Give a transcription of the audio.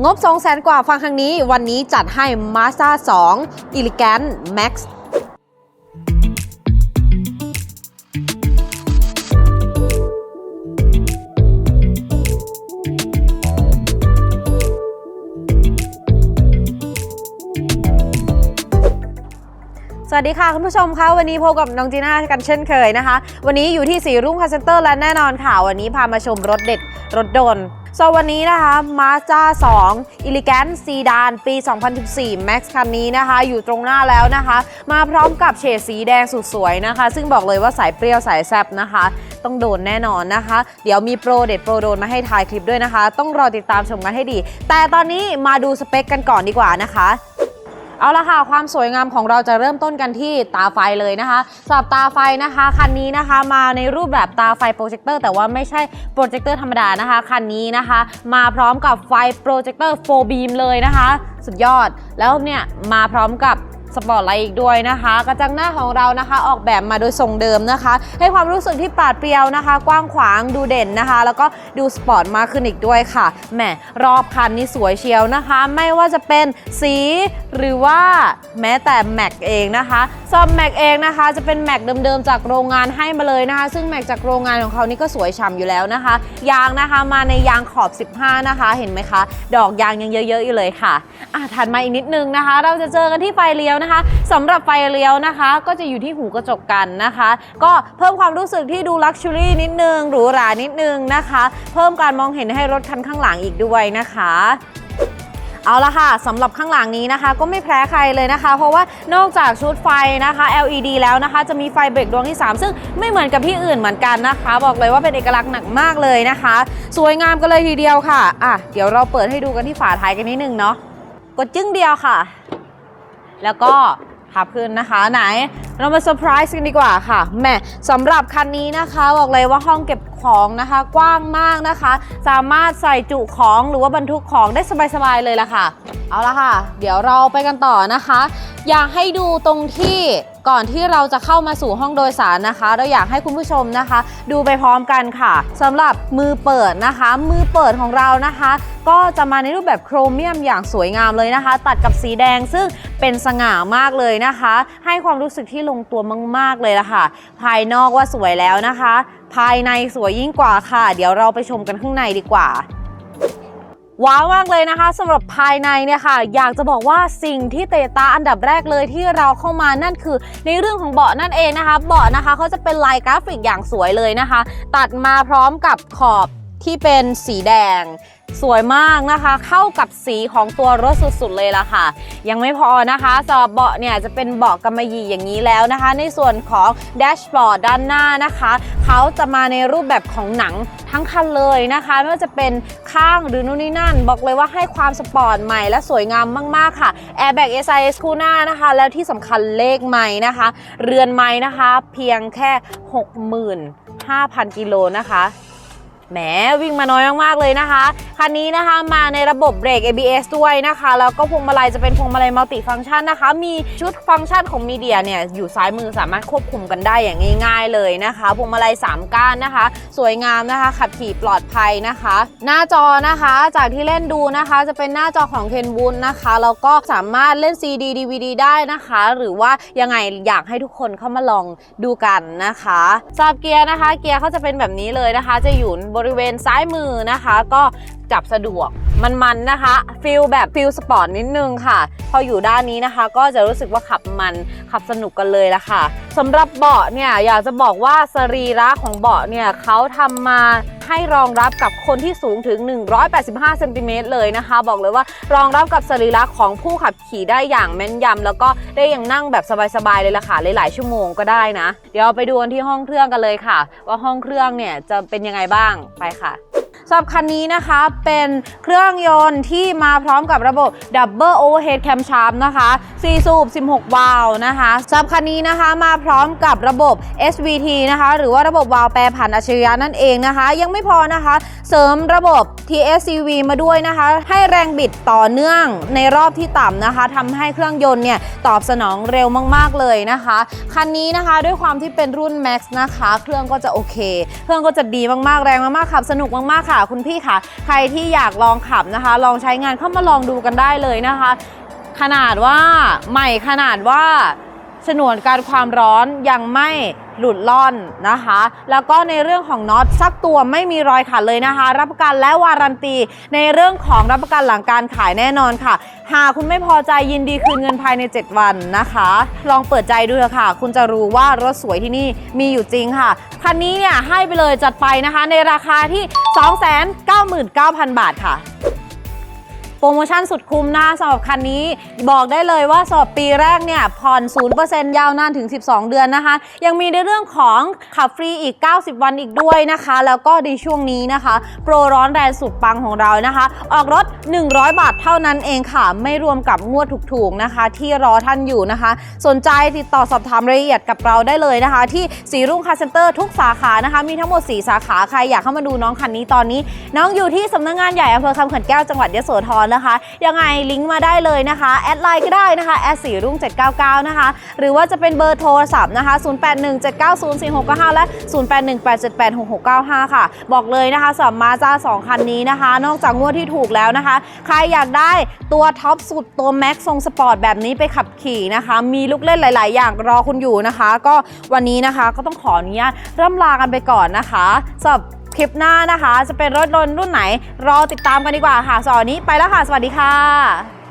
งบ 2 0 0แสนกว่าฟังทางนี้วันนี้จัดให้ Mazda 2 Elegant Max สวัสดีค่ะ คุณผู้ชมคะวันนี้พบกับน้องจีน่ากันเช่นเคยนะคะ วันนี้อยู่ที่สีรุ่งคาเซนเตอร์และแน่นอนค่ะ วันนี้พามาชมรถเด็ดรถโดน โซวันนี้นะคะ Mazda 2 Elegant Sedan ปี 2014 Max คันนี้นะคะ อยู่ตรงหน้าแล้วนะคะ มาพร้อมกับเฉดสีแดงสุดสวยนะคะ ซึ่งบอกเลยว่าสายเปรี้ยวสายแซ่บนะคะ ต้องโดนแน่นอนนะคะ เดี๋ยวมีโปรเด็ดโปรโดนมาให้ถ่ายคลิปด้วยนะคะ ต้องรอติดตามชมกันให้ดี แต่ตอนนี้มาดูสเปคกันก่อนดีกว่านะคะ เอาละค่ะความสวยงามของเราจะเริ่มต้นกันที่ตาไฟเลยนะคะสำหรับตาไฟนะคะคันนี้นะคะมาในรูปแบบตาไฟโปรเจคเตอร์แต่ว่าไม่ใช่โปรเจคเตอร์ธรรมดานะคะคันนี้นะคะ มาพร้อมกับไฟโปรเจคเตอร์โฟบีมเลยนะคะ สุดยอดแล้วเนี่ยมาพร้อมกับ สปอร์ตไลท์อีกด้วยนะคะ กระจังหน้าของเรานะคะออกแบบมาโดยทรงเดิมนะคะ ให้ความรู้สึกที่ปราดเปรียวนะคะ กว้างขวางดูเด่นนะคะ แล้วก็ดูสปอร์ตมากขึ้นอีกด้วยค่ะแหมรอบคันนี้สวยเชียวนะคะ ไม่ว่าจะเป็นสีหรือว่าแม้แต่แม็กเองนะคะซอมแม็กเองนะคะจะเป็นแม็กเดิมๆจากโรงงานให้มาเลยนะคะ ซึ่งแม็กจากโรงงานของเขานี่ก็สวยฉ่ำอยู่แล้วนะคะ ยางนะคะมาในยางขอบ 15 นะคะ เห็นไหมคะ ดอกยางยังเยอะๆอยู่เลยค่ะอะถัดมาอีกนิดนึงนะคะ เราจะเจอกันที่ไฟเลี้ยวนะคะสำหรับไฟเลี้ยวนะคะ ก็จะอยู่ที่หูกระจกกันนะคะ ก็เพิ่มความรู้สึกที่ดูลักชัวรี่นิดนึงหรูหรานิดนึงนะคะ เพิ่มการมองเห็นให้รถคันข้างหลังอีกด้วยนะคะเอาละค่ะสำหรับข้างหลังนี้นะคะ ก็ไม่แพ้ใครเลยนะคะ เพราะว่านอกจากชุดไฟนะคะ LED แล้วนะคะ จะมีไฟเบรกดวงที่ 3 ซึ่งไม่เหมือนกับที่อื่นเหมือนกันนะคะ บอกเลยว่าเป็นเอกลักษณ์หนักมากเลยนะคะ สวยงามกันเลยทีเดียวค่ะอะ เดี๋ยวเราเปิดให้ดูกันที่ฝาท้ายกันนิดนึงเนาะกดจึ้งเดียวค่ะ แล้วก็พับขึ้นนะคะไหนเรามาเซอร์ไพรส์กันดีกว่าค่ะแหม่สำหรับคันนี้นะคะบอกเลยว่าห้องเก็บของนะคะ กว้างมากนะคะ สามารถใส่จุของหรือว่าบรรทุกของได้สบายๆเลยละค่ะ เอาละค่ะ เดี๋ยวเราไปกันต่อนะคะ อยากให้ดูตรงที่ก่อนที่เราจะเข้ามาสู่ห้องโดยสารนะคะ เราอยากให้คุณผู้ชมนะคะ ดูไปพร้อมกันค่ะสำหรับมือเปิดนะคะ มือเปิดของเรานะคะ ก็จะมาในรูปแบบโครเมียมอย่างสวยงามเลยนะคะ ตัดกับสีแดงซึ่งเป็นสง่ามากเลยนะคะ ให้ความรู้สึกที่ลงตัวมาก ๆ เลยละค่ะ ภายนอกว่าสวยแล้วนะคะ ภายในสวยยิ่งกว่าค่ะ เดี๋ยวเราไปชมกันข้างในดีกว่า ว้าวมากเลยนะคะสำหรับภายในเนี่ยค่ะ อยากจะบอกว่าสิ่งที่เตะตาอันดับแรกเลยที่เราเข้ามานั่นคือ ในเรื่องของเบาะนั่นเองนะคะ เบาะนะคะเขาจะเป็นลายกราฟิกอย่างสวยเลยนะคะ ตัดมาพร้อมกับขอบที่เป็นสีแดง สวยมากนะคะ เข้ากับสีของตัวรถสุดๆเลยล่ะค่ะ ยังไม่พอนะคะสำหรับเบาะเนี่ยจะเป็นเบาะกำมะหยี่อย่างนี้แล้วนะคะ ในส่วนของแดชบอร์ดด้านหน้านะคะเขาจะมาในรูปแบบของหนังทั้งคันเลยนะคะ ไม่ว่าจะเป็นข้างหรือนู่นนี่นั่น บอกเลยว่าให้ความสปอร์ตใหม่และสวยงามมากๆค่ะ Airbag SIS คู่หน้านะคะ แล้วที่สำคัญเลขไม้นะคะ เรือนไม้นะคะ เพียงแค่ 65,000 กิโลนะคะ แหมวิ่งมาน้อยมากๆเลยนะคะ คันนี้นะคะมาในระบบเบรก ABS ด้วยนะคะ แล้วก็พวงมาลัยจะเป็นพวงมาลัยมัลติฟังก์ชันนะคะ มีชุดฟังก์ชันของมีเดียเนี่ยอยู่ซ้ายมือสามารถควบคุมกันได้อย่างง่าย ๆเลยนะคะพวงมาลัย 3 ก้านนะคะ สวยงามนะคะ ขับขี่ปลอดภัยนะคะ หน้าจอนะคะจากที่เล่นดูนะคะ จะเป็นหน้าจอของ Kenwood นะคะแล้วก็สามารถเล่น CD DVD ได้นะคะ หรือว่ายังไงอยากให้ทุกคนเข้ามาลองดูกันนะคะสำหรับเกียร์นะคะ เกียร์เขาจะเป็นแบบนี้เลยนะคะ จะอยู่บริเวณซ้ายมือนะคะ ก็จับสะดวกมันๆนะคะฟิลแบบฟิลสปอร์ตนิดนึงค่ะ พออยู่ด้านนี้นะคะ ก็จะรู้สึกว่าขับมันขับสนุกกันเลยละค่ะสำหรับเบาะเนี่ยอยากจะบอกว่าสรีระของเบาะเนี่ยเขาทำมา ให้รองรับกับคนที่สูงถึง 185เซนติเมตรเลยนะคะ บอกเลยว่ารองรับกับสรีระของผู้ขับขี่ได้อย่างแม่นยำแล้วก็ได้อย่างนั่งแบบสบายๆเลยละค่ะหลายๆชั่วโมงก็ได้นะ เดี๋ยวไปดูกันที่ห้องเครื่องกันเลยค่ะ ว่าห้องเครื่องเนี่ยจะเป็นยังไงบ้างไปค่ะสำหรับคันนี้นะคะเป็นเครื่องยนต์ที่มาพร้อมกับระบบ Double Overhead Camshaft นะคะ4สูบ 16 วาล์วนะคะสำหรับคันนี้นะคะมาพร้อมกับระบบ SVT นะคะ หรือว่าระบบวาล์วแปรผันอัจฉริยะนั่นเองนะคะ ยังไม่พอนะคะ เสริมระบบ TSCV มาด้วยนะคะ ให้แรงบิดต่อเนื่องในรอบที่ต่ำนะคะทำให้เครื่องยนต์เนี่ยตอบสนองเร็วมากๆเลยนะคะ คันนี้นะคะด้วยความที่เป็นรุ่น Max นะคะ เครื่องก็จะโอเค เครื่องก็จะดีมากๆแรงมากๆขับสนุกมากๆค่ะ คุณพี่ค่ะ ใครที่อยากลองขับนะคะ ลองใช้งานเข้ามาลองดูกันได้เลยนะคะ ขนาดว่าใหม่ขนาดว่า ฉนวนการความร้อนยังไม่หลุดล่อนนะคะ แล้วก็ในเรื่องของน็อตซักตัวไม่มีรอยขาดเลยนะคะ รับประกันและวารันตี ในเรื่องของรับประกันหลังการขายแน่นอนค่ะ หากคุณไม่พอใจยินดีคืนเงินภายใน 7 วันนะคะ ลองเปิดใจดูเถอะค่ะ คุณจะรู้ว่ารถสวยที่นี่มีอยู่จริงค่ะ คันนี้เนี่ยให้ไปเลยจัดไปนะคะ ในราคาที่ 299,000 บาทค่ะ โปรโมชั่นสุดคุ้มนะสำหรับคันนี้ บอกได้เลยว่าสำหรับปีแรกเนี่ยผ่อน 0%ยาวนานถึง 12 เดือนนะคะ ยังมีในเรื่องของขับฟรีอีก 90 วันอีกด้วยนะคะ แล้วก็ในช่วงนี้นะคะ โปรร้อนแรงสุดปังของเรานะคะ ออกรถ 100 บาทเท่านั้นเองค่ะ ไม่รวมกับงวดถูกๆนะคะ ที่รอท่านอยู่นะคะ สนใจติดต่อสอบถามรายละเอียดกับเราได้เลยนะคะ ที่สีรุ่งคาร์เซ็นเตอร์ทุกสาขานะคะ มีทั้งหมด 4 สาขาใครอยากเข้ามาดูน้องคันนี้ตอนนี้ น้องอยู่ที่สำนักงานใหญ่อำเภอคำเขื่อนแก้วจังหวัดยโสธรนะคะ ยังไงลิงก์มาได้เลยนะคะ แอดไลน์ก็ได้นะคะแอดสีรุ่ง 799 นะคะ หรือว่าจะเป็นเบอร์โทรศัพท์นะคะ 0817904695 และ 0818786695 ค่ะ บอกเลยนะคะสำหรับมาจ้า2 คันนี้นะคะ นอกจากงวดที่ถูกแล้วนะคะ ใครอยากได้ตัวท็อปสุดตัวแม็กทรงสปอร์ตแบบนี้ไปขับขี่นะคะ มีลูกเล่นหลาย ๆ อย่างรอคุณอยู่นะคะ ก็วันนี้นะคะก็ต้องขออนุญาตร่ำลากันไปก่อนนะคะสำหรับ คลิปหน้านะคะ จะเป็นรถยนต์รุ่นไหน รอติดตามกันดีกว่าค่ะสอนนี้ไปแล้วค่ะ สวัสดีค่ะ